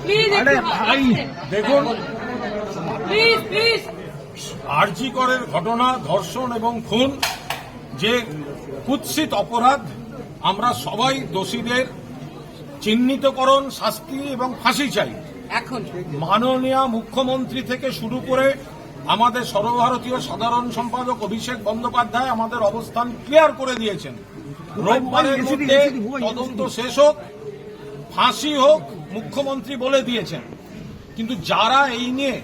Please আরে ভাই দেখুন। প্লিজ প্লিজ আরজি করের ঘটনা ধর্ষণ এবং খুন যে কুৎসিত অপরাধ আমরা সবাই দোষীদের চিহ্নিতকরণ শাস্তি এবং ফাঁসি চাই। এখন। মাননীয় মুখ্যমন্ত্রী থেকে শুরু করে আমাদের সর্বভারতীয় সাধারণ সম্পাদক অভিষেক বন্দ্যোপাধ্যায় আমাদের অবস্থান ক্লিয়ার করে দিয়েছেন। রোববারের মধ্যে তদন্ত শেষ হোক। ফাঁসি হোক মুখ্যমন্ত্রী বলে দিয়েছেন। কিন্তু যারা এই নিয়ে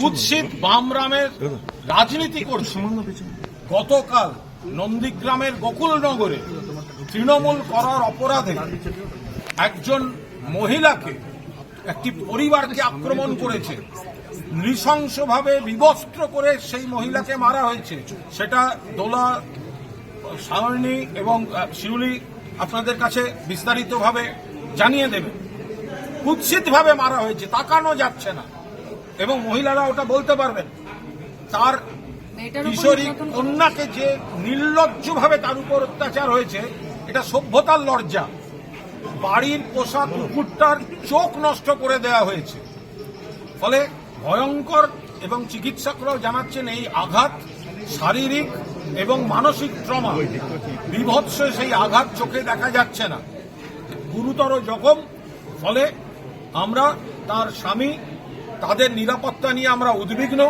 কুৎসিত বামরামের রাজনীতি করছে গতকাল নন্দীগ্রামের গোকুলনগরে তৃণমূল করার অপরাধে একজন মহিলাকে একটি পরিবারকে আক্রমণ করেছে নৃশংসভাবে বিবস্ত্র করে সেই মহিলাকে মারা হয়েছে। সেটা দোলা সারণী এবং শিউলি আপনাদের কাছে বিস্তারিতভাবে জানিয়ে দেবে। কুৎসিতভাবে মারা হয়েছে তাকানো যাচ্ছে না। এবং মহিলারা ওটা বলতে পারবেন তার কিশোরী কন্যাকে যে নির্লজ্জভাবে তার উপর অত্যাচার হয়েছে এটা সভ্যতার লজ্জা। বাড়ির পোষা কুকুরটার চোখ নষ্ট করে দেয়া হয়েছে। ফলে ভয়ঙ্কর এবং চিকিৎসকরাও জানাচ্ছেন এই আঘাত শারীরিক এবং মানসিক ট্রমা, বিভৎস সেই আঘাত চোখে দেখা যাচ্ছে না। গুরুতর জখম, ফলে আমরা, তার স্বামী, তাদের নিরাপত্তা নিয়ে আমরা উদ্বিগ্ন।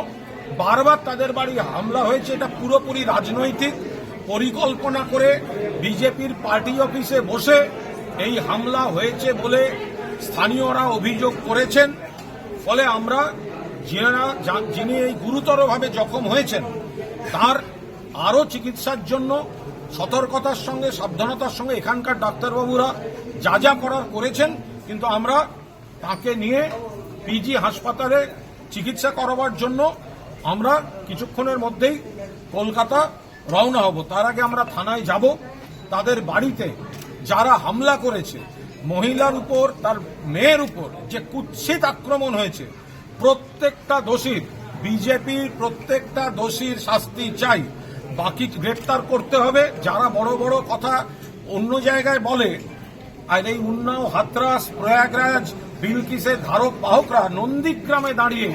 বারবার তাদের বাড়ি হামলা হয়েছে, এটা পুরোপুরি রাজনৈতিক পরিকল্পনা করে বিজেপির পার্টি অফিসে বসে এই হামলা হয়েছে বলে স্থানীয়রা অভিযোগ করেছেন। ফলে আমরা যিনি এই গুরুতরভাবে জখম হয়েছেন, তার আরও চিকিৎসার জন্য সতর্কতার সঙ্গে, সাবধানতার সঙ্গে এখানকার ডাক্তারবাবুরা যা যা করার করেছেন, কিন্তু আমরা তাকে নিয়ে পিজি হাসপাতালে চিকিৎসা করাবার জন্য আমরা কিছুক্ষণের মধ্যেই কলকাতা রওনা হব। তার আগে আমরা থানায় যাব। তাদের বাড়িতে যারা হামলা করেছে, মহিলার উপর, তার মেয়ের উপর যে কুৎসিত আক্রমণ হয়েছে, প্রত্যেকটা দোষীর, বিজেপির প্রত্যেকটা দোষীর শাস্তি চাই। বাকি গ্রেপ্তার করতে হবে। যারা বড় বড় কথা অন্য জায়গায় বলে আর এই উন্নাও হাতরাস প্রয়াগরাজ বিলকিসের ধারক বাহকরা নন্দীগ্রামে দাঁড়িয়ে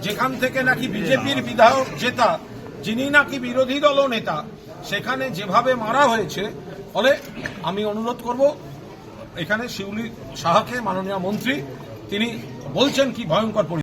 যেখান থেকে নাকি বিজেপির বিধায়ক জেতা যিনি নাকি বিরোধী দল নেতা সেখানে যেভাবে মারা হয়েছে ফলে আমি অনুরোধ করব এখানে শিউলি সাহাকে মাননীয় মন্ত্রী তিনি বলছেন কি ভয়ঙ্কর পরি-